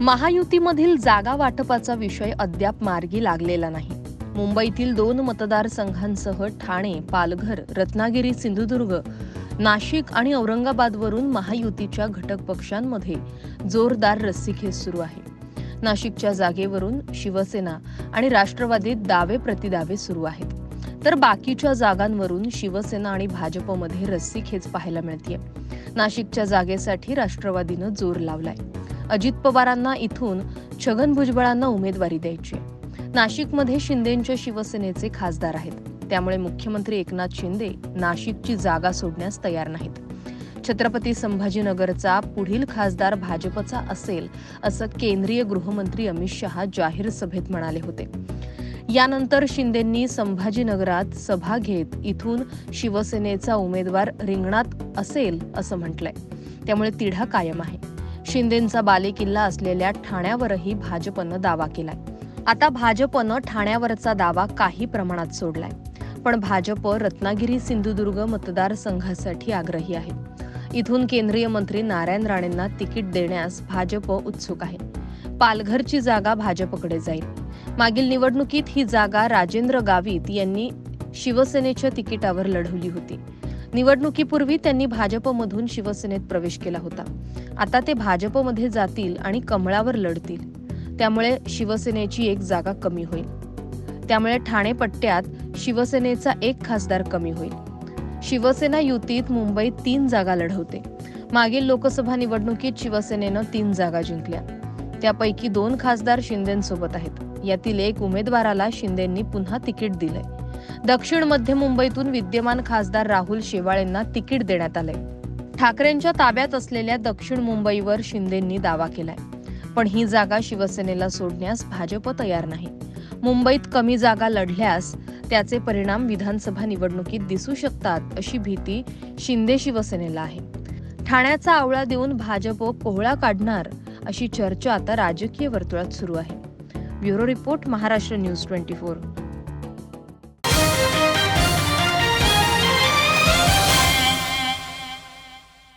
महायुतीमधील जागा वाटपाचा विषय अद्याप मार्गी लागलेला नाही. मुंबईतील दोन मतदारसंघांसह ठाणे पालघर रत्नागिरी सिंधुदुर्ग नाशिक आणि औरंगाबादवरून महायुतीच्या घटक पक्षांमध्ये जोरदार रस्सीखेच सुरू आहे. नाशिकच्या जागेवरून शिवसेना आणि राष्ट्रवादीत दावे प्रतिदावे सुरू आहेत. तर बाकीच्या जागांवरून शिवसेना आणि भाजपमध्ये रस्सीखेच पाहायला मिळते नाशिकच्या जागेसाठी राष्ट्रवादीनं जोर लावलाय. अजित पवारांना इथून छगन भुजबळांना उमेदवारी द्यायची. नाशिकमध्ये शिंदेंच्या शिवसेनेचे खासदार आहेत. त्यामुळे मुख्यमंत्री एकनाथ शिंदे नाशिकची जागा सोडण्यास तयार नाहीत. छत्रपती संभाजीनगरचा पुढील खासदार भाजपचा असेल असं केंद्रीय गृहमंत्री अमित शहा जाहीर सभेत म्हणाले होते. यानंतर शिंदेंनी संभाजीनगरात सभा घेत इथून शिवसेनेचा उमेदवार रिंगणात असेल असं म्हटलंय. त्यामुळे तिढा कायम आहे. शिंदेंचा बालेकिल्ला असलेल्या ठाण्यावरही भाजपनं दावा केलाय. आता भाजपनं ठाण्यावरचा दावा काही प्रमाणात सोडलाय. पण भाजप रत्नागिरी सिंधुदुर्ग मतदारसंघासाठी आग्रही आहे. इथून केंद्रीय मंत्री नारायण राणेंना तिकीट देण्यास भाजप उत्सुक आहे. पालघरची जागा भाजपकडे जाईल. मागील निवडणुकीत ही जागा राजेंद्र गावित यांनी शिवसेनेच्या तिकिटावर लढवली होती. निवडणुकीपूर्वी त्यांनी भाजपमधून शिवसेनेत प्रवेश केला होता. आता ते भाजपमध्ये जातील आणि कमळावर लढतील. त्यामुळे शिवसेनेची एक जागा कमी होईल. त्यामुळे ठाणे पट्ट्यात शिवसेनेचा एक खासदार कमी होईल. शिवसेना युतीत मुंबईत तीन जागा लढवते. मागील लोकसभा निवडणुकीत शिवसेनेनं तीन जागा जिंकल्या. त्यापैकी दोन खासदार शिंदेसोबत आहेत. यातील एक उमेदवाराला शिंदेंनी पुन्हा तिकीट दिलंय. दक्षिण मध्य मुंबईतून विद्यमान खासदार राहुल शेवाळेंना तिकीट देण्यात आलंय. ठाकरेंच्या ताब्यात असलेल्या दक्षिण मुंबईवर शिंदेंनी दावा केलाय. पण ही जागा शिवसेनेला सोडण्यास भाजप तयार नाही. मुंबईत कमी जागा लढल्यास त्याचे परिणाम विधानसभा निवडणुकीत दिसू शकतात अशी भीती शिंदे शिवसेनेला आहे. ठाण्याचा आवळा देऊन भाजप कोहळा काढणार अशी चर्चा आता राजकीय वर्तुळात सुरू आहे. Bureau report Maharashtra news twenty four.